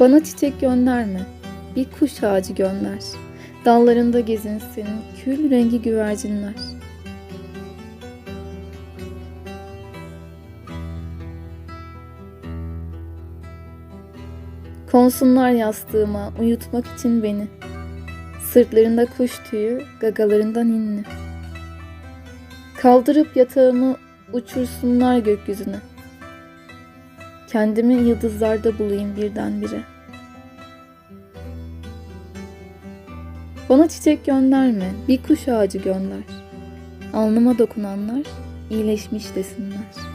Bana çiçek gönderme, bir kuş ağacı gönder. Dallarında gezinsin kül rengi güvercinler. Konsunlar yastığıma uyutmak için beni. Sırtlarında kuş tüyü, gagalarında ninni. Kaldırıp yatağımı uçursunlar gökyüzüne. Kendimi yıldızlarda bulayım birdenbire. Bana çiçek gönderme, bir kuş ağacı gönder. Alnıma dokunanlar iyileşmiş desinler.